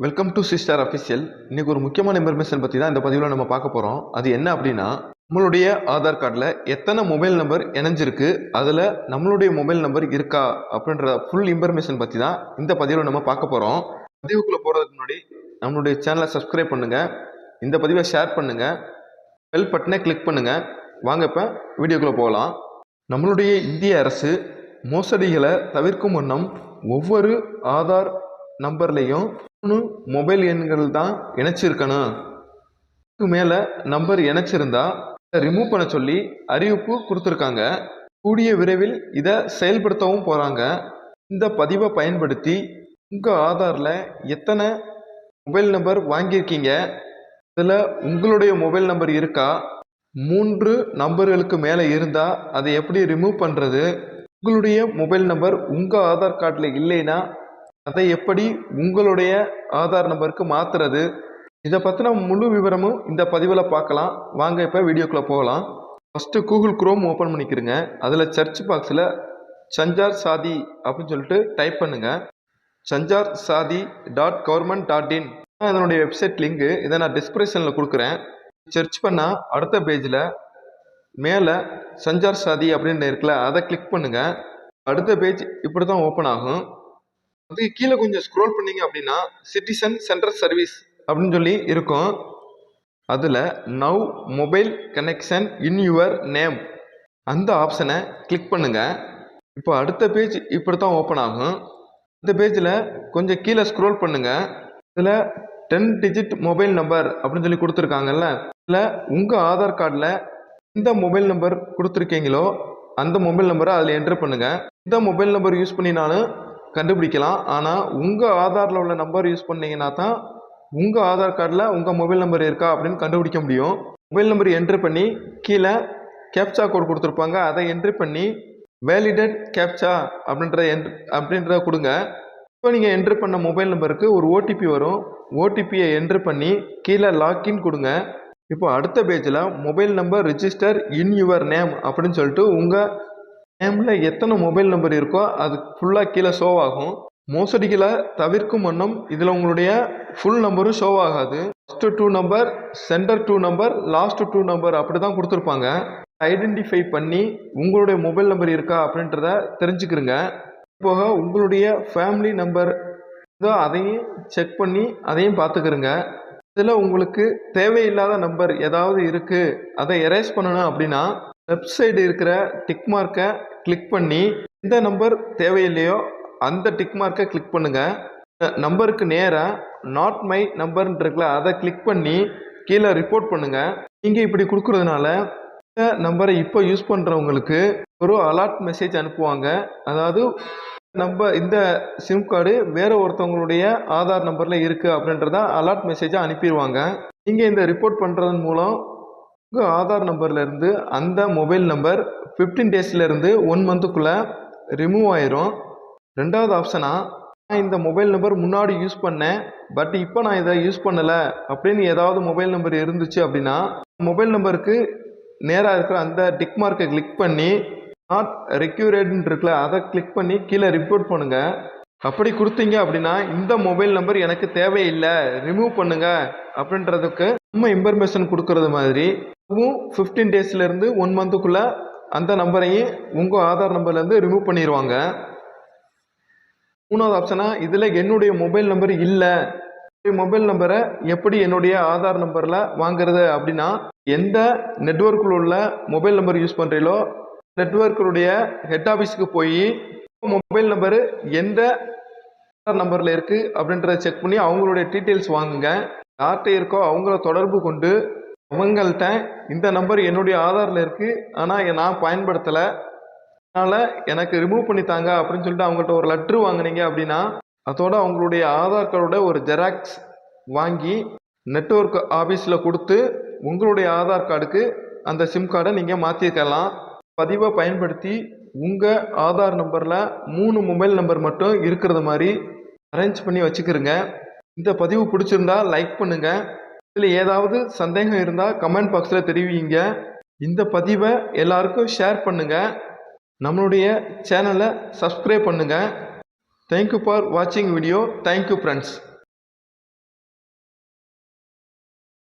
Welcome to sister official இன்னைக்கு ஒரு முக்கியமான இன்ஃபர்மேஷன் பற்றி தான் இந்த பதிவில் நம்ம பார்க்க போகிறோம் அது என்ன அப்படின்னா நம்மளுடைய ஆதார் கார்டில் எத்தனை மொபைல் நம்பர் இணைஞ்சிருக்கு அதில் நம்மளுடைய மொபைல் நம்பர் இருக்கா அப்படின்ற ஃபுல் இன்ஃபர்மேஷன் பற்றி தான் இந்த பதிவில் நம்ம பார்க்க போகிறோம் பதிவுக்குள்ளே போகிறதுக்கு முன்னாடி நம்மளுடைய சேனலை சப்ஸ்கிரைப் பண்ணுங்கள் இந்த பதிவை ஷேர் பண்ணுங்கள் பெல் பட்டனை கிளிக் பண்ணுங்கள் வாங்க இப்போ வீடியோக்குள்ளே போகலாம். நம்மளுடைய இந்திய அரசு மோசடிகளை தவிர்க்கும் வண்ணம் ஒவ்வொரு ஆதார் நம்பர்லேயும் மூணு மொபைல் எண்கள் தான் இணைச்சிருக்கணும். அதுக்கு மேலே நம்பர் இணைச்சிருந்தா ரிமூவ் பண்ண சொல்லி அறிவிப்பு கொடுத்துருக்காங்க. கூடிய விரைவில் இதை செயல்படுத்தவும் போகிறாங்க இந்த பதிவை பயன்படுத்தி உங்கள் ஆதாரில் எத்தனை மொபைல் நம்பர் வாங்கியிருக்கீங்க? இதில் உங்களுடைய மொபைல் நம்பர் இருக்கா? மூன்று நம்பர்களுக்கு மேலே இருந்தால் அதை எப்படி ரிமூவ் பண்ணுறது உங்களுடைய மொபைல் நம்பர் உங்கள் ஆதார் கார்டில் இல்லைன்னா அதை எப்படி உங்களுடைய ஆதார் நம்பருக்கு மாற்றுறது இதை பற்றின முழு விவரமும் இந்த பதிவில் பார்க்கலாம். வாங்க இப்போ வீடியோக்குள்ளே போகலாம். ஃபஸ்ட்டு கூகுள் குரோம் ஓப்பன் பண்ணிக்கிறங்க. அதில் சர்ச் பாக்ஸில் சஞ்சார் சாதி அப்படின்னு சொல்லிட்டு டைப் பண்ணுங்கள் சஞ்சார் சாதி டாட் கவர்மெண்ட் டாட் இன் அதனுடைய வெப்சைட் லிங்கு இதை நான் டிஸ்கிரிப்ஷனில் கொடுக்குறேன். சர்ச் பண்ணால் அடுத்த பேஜில் மேலே சஞ்சார் சாதி அப்படின்னு இருக்குல்ல அதை கிளிக் பண்ணுங்கள் அடுத்த பேஜ் இப்படி தான் ஓப்பன் ஆகும். அதுக்கு கீழே கொஞ்சம் ஸ்க்ரோல் பண்ணீங்க அப்படின்னா சிட்டிசன் சென்ட்ரல் சர்வீஸ் அப்படின்னு சொல்லி இருக்கும். அதில் now mobile connection in your name அந்த ஆப்ஷனை கிளிக் பண்ணுங்கள் இப்போ அடுத்த பேஜ் இப்படி தான் ஓப்பன் ஆகும். இந்த பேஜில் கொஞ்சம் கீழே ஸ்க்ரோல் பண்ணுங்கள் இதில் டென் டிஜிட் மொபைல் நம்பர் அப்படின்னு சொல்லி கொடுத்துருக்காங்கல்ல இதில் உங்கள் ஆதார் கார்டில் எந்த மொபைல் நம்பர் கொடுத்துருக்கீங்களோ அந்த மொபைல் நம்பரை அதில் என்ட்ரு பண்ணுங்கள் இந்த மொபைல் நம்பர் யூஸ் பண்ணினாலும் கண்டுபிடிக்கலாம். ஆனால் உங்கள் ஆதாரில் உள்ள நம்பர் யூஸ் பண்ணீங்கன்னா தான் உங்கள் ஆதார் கார்டில் உங்கள் மொபைல் நம்பர் இருக்கா அப்படின்னு கண்டுபிடிக்க முடியும். மொபைல் நம்பர் என்ட்ரு பண்ணி கீழே கேப்சா கோட் கொடுத்துருப்பாங்க. அதை என்ட்ரி பண்ணி வேலிடட் கேப்சா அப்படின்ற என் அப்படின்றத கொடுங்க. இப்போ நீங்கள் என்ட்ரு பண்ண மொபைல் நம்பருக்கு ஒரு ஓடிபி வரும். ஓடிபியை என்ட்ரு பண்ணி கீழே லாக்இன் கொடுங்க. இப்போ அடுத்த பேஜில் mobile number register in your name அப்படின்னு சொல்லிட்டு உங்கள் நேமில் எத்தனை மொபைல் நம்பர் இருக்கோ அது ஃபுல்லாக கீழே ஷோ ஆகும். மோசடிகளை தவிர்க்கும் வண்ணம் இதில் உங்களுடைய ஃபுல் நம்பரும் ஷோ ஆகாது. First two number centre two number last two number அப்படி தான் கொடுத்துருப்பாங்க. ஐடென்டிஃபை பண்ணி உங்களுடைய மொபைல் நம்பர் இருக்கா அப்படின்றத தெரிஞ்சுக்கிறங்க போக உங்களுடைய ஃபேமிலி நம்பர் இதோ அதையும் செக் பண்ணி அதையும் பார்த்துக்கிறங்க இதில் உங்களுக்கு தேவையில்லாத நம்பர் ஏதாவது இருக்குது அதை எரேஸ் பண்ணணும் அப்படின்னா லெஃப்ட் சைடு இருக்கிற டிக் மார்க்கை கிளிக் பண்ணி எந்த நம்பர் தேவையில்லையோ அந்த டிக் மார்க்கை கிளிக் பண்ணுங்கள் நம்பருக்கு நேராக நாட் மை நம்பர்னு இருக்குல்ல அதை கிளிக் பண்ணி கீழே ரிப்போர்ட் பண்ணுங்கள் நீங்கள் இப்படி கொடுக்குறதுனால இந்த நம்பரை இப்போ யூஸ் பண்ணுறவங்களுக்கு ஒரு அலர்ட் மெசேஜ் அனுப்புவாங்க. அதாவது நம்ம இந்த சிம் கார்டு வேறு ஒருத்தவங்களுடைய ஆதார் நம்பரில் இருக்குது அப்படின்றத அலர்ட் மெசேஜாக அனுப்பிடுவாங்க நீங்கள் இந்த ரிப்போர்ட் பண்ணுறதன் மூலம் உங்கள் ஆதார் நம்பர்லேருந்து அந்த மொபைல் நம்பர் ஃபிஃப்டீன் டேஸ்லேருந்து ஒன் மந்த்துக்குள்ளே ரிமூவ் ஆயிரும். ரெண்டாவது ஆப்ஷனாக நான் இந்த மொபைல் நம்பர் முன்னாடி யூஸ் பண்ணேன் பட் இப்போ நான் இதை யூஸ் பண்ணலை அப்படின்னு ஏதாவது மொபைல் நம்பர் இருந்துச்சு அப்படின்னா மொபைல் நம்பருக்கு நேராக இருக்கிற அந்த டிக் மார்க்கை கிளிக் பண்ணி நாட் ரெக்யூரேட்னு இருக்குல்ல அதை கிளிக் பண்ணி கீழே ரிப்போர்ட் பண்ணுங்கள் அப்படி கொடுத்தீங்க அப்படின்னா இந்த மொபைல் நம்பர் எனக்கு தேவையில்லை ரிமூவ் பண்ணுங்க அப்படின்றதுக்கு நம்ம இன்ஃபர்மேஷன் கொடுக்கறது மாதிரி அதுவும் ஃபிஃப்டீன் டேஸ்லேருந்து ஒன் மந்த்துக்குள்ளே அந்த நம்பரையும் உங்கள் ஆதார் நம்பர்லேருந்து ரிமூவ் பண்ணிடுவாங்க மூணாவது ஆப்ஷனாக இதில் என்னுடைய மொபைல் நம்பர் இல்லை. மொபைல் நம்பரை எப்படி என்னுடைய ஆதார் நம்பரில் வாங்குறது அப்படின்னா எந்த நெட்ஒர்க்கில் உள்ள மொபைல் நம்பர் யூஸ் பண்ணுறீங்களோ நெட்ஒர்க்கினுடைய ஹெட் ஆஃபீஸுக்கு போய் மொபைல் நம்பரு எந்த ஆதார் நம்பரில் இருக்குது அப்படின்றத செக் பண்ணி அவங்களுடைய டீட்டெயில்ஸ் வாங்குங்க. யார்கிட்ட இருக்கோ அவங்கள தொடர்பு கொண்டு அவங்கள்ட்ட இந்த நம்பர் என்னுடைய ஆதாரில் இருக்குது ஆனால் நான் பயன்படுத்தலை. அதனால் எனக்கு ரிமூவ் பண்ணி தாங்க அப்படின்னு சொல்லிட்டு அவங்கள்ட்ட ஒரு லெட்ரு வாங்குனீங்க அப்படின்னா அதோட அவங்களுடைய ஆதார் கார்டோட ஒரு ஜெராக்ஸ் வாங்கி நெட்ஒர்க் ஆஃபீஸில் கொடுத்து உங்களுடைய ஆதார் கார்டுக்கு அந்த சிம் கார்டை நீங்கள் மாற்றிக்கலாம் பதிவை பயன்படுத்தி உங்கள் ஆதார் நம்பரில் மூணு மொபைல் நம்பர் மட்டும் இருக்கிறது மாதிரி அரேஞ்ச் பண்ணி வச்சுக்கிருங்க. இந்த பதிவு பிடிச்சிருந்தா லைக் பண்ணுங்கள் இதில் ஏதாவது சந்தேகம் இருந்தால் கமெண்ட் பாக்ஸில் தெரிவிங்க. இந்த பதிவை எல்லாருக்கும் ஷேர் பண்ணுங்கள் நம்மளுடைய சேனலை சப்ஸ்கிரைப் பண்ணுங்கள் தேங்க்யூ ஃபார் வாட்சிங் வீடியோ தேங்க்யூ ஃப்ரெண்ட்ஸ்